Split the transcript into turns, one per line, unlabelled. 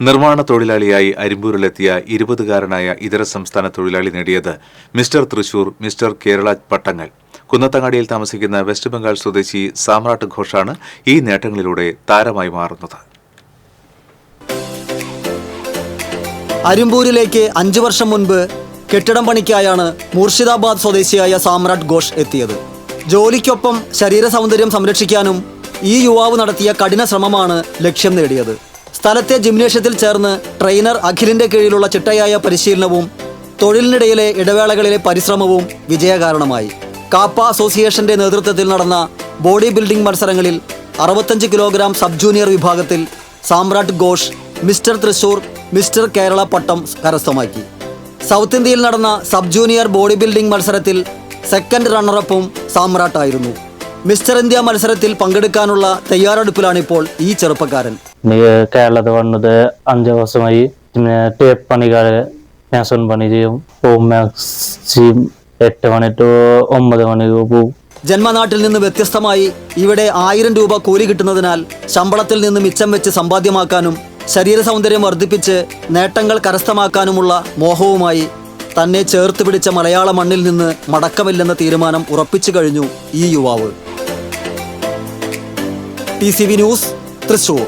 നിർമ്മാണ തൊഴിലാളിയായി അരിമ്പൂരിലെത്തിയ ഇരുപതുകാരനായ ഇതര സംസ്ഥാന തൊഴിലാളി നേടിയത് മിസ്റ്റർ തൃശൂർ മിസ്റ്റർ കേരള പട്ടങ്ങൾ കുന്നത്തങ്ങാടിയിൽ താമസിക്കുന്ന വെസ്റ്റ് ബംഗാൾ സ്വദേശി സാമ്രാട്ട് ഘോഷാണ് ഈ നേട്ടങ്ങളിലൂടെ താരമായി മാറുന്നത്.
അരിമ്പൂരിലേക്ക് അഞ്ചു വർഷം മുൻപ് കെട്ടിടം പണിക്കായാണ് മൂർഷിദാബാദ് സ്വദേശിയായ സാമ്രാട്ട് ഘോഷ് എത്തിയത്. ജോലിക്കൊപ്പം ശരീര സൗന്ദര്യം സംരക്ഷിക്കാനും ഈ യുവാവ് നടത്തിയ കഠിന ശ്രമമാണ് ലക്ഷ്യം നേടിയത്. സ്ഥലത്തെ ജിംനേഷ്യത്തിൽ ചേർന്ന് ട്രെയിനർ അഖിലിന്റെ കീഴിലുള്ള ചിട്ടയായ പരിശീലനവും തൊഴിലിനിടയിലെ ഇടവേളകളിലെ പരിശ്രമവും വിജയകാരണമായി. കാപ്പ അസോസിയേഷന്റെ നേതൃത്വത്തിൽ നടന്ന ബോഡി ബിൽഡിംഗ് മത്സരങ്ങളിൽ അറുപത്തഞ്ച് കിലോഗ്രാം സബ് ജൂനിയർ വിഭാഗത്തിൽ സാമ്രാട്ട് ഘോഷ് മിസ്റ്റർ തൃശൂർ മിസ്റ്റർ കേരള പട്ടം കരസ്ഥമാക്കി. സൗത്ത് ഇന്ത്യയിൽ നടന്ന സബ് ജൂനിയർ ബോഡി ബിൽഡിംഗ് മത്സരത്തിൽ സെക്കൻഡ് റണ്ണറപ്പും സാമ്രാട്ടായിരുന്നു. മിസ്റ്റർ ഇന്ത്യ മത്സരത്തിൽ പങ്കെടുക്കാനുള്ള തയ്യാറെടുപ്പിലാണ് ഇപ്പോൾ ഈ ചെറുപ്പക്കാരൻ.
കേരളത്തിൽ വന്നത് അഞ്ച് വർഷമായി പിന്നെ ടേപ്പ് പണികൾ ഞാൻ സ്വന്തം പണി ചെയ്യും. ഹോം മാക്സിം എട്ട് മണി ടു ഒമ്പത് മണി പോവും.
ജന്മനാട്ടിൽ നിന്ന് വ്യത്യസ്തമായി ഇവിടെ ആയിരം രൂപ കൂലി കിട്ടുന്നതിനാൽ ശമ്പളത്തിൽ നിന്ന് മിച്ചം വെച്ച് സമ്പാദ്യമാക്കാനും ശരീര സൗന്ദര്യം വർദ്ധിപ്പിച്ച് നേട്ടങ്ങൾ കരസ്ഥമാക്കാനുമുള്ള മോഹവുമായി തന്നെ ചേർത്ത് പിടിച്ച മലയാള മണ്ണിൽ നിന്ന് മടക്കമില്ലെന്ന തീരുമാനം ഉറപ്പിച്ചു കഴിഞ്ഞു ഈ യുവാവ്. T C V news Thrissur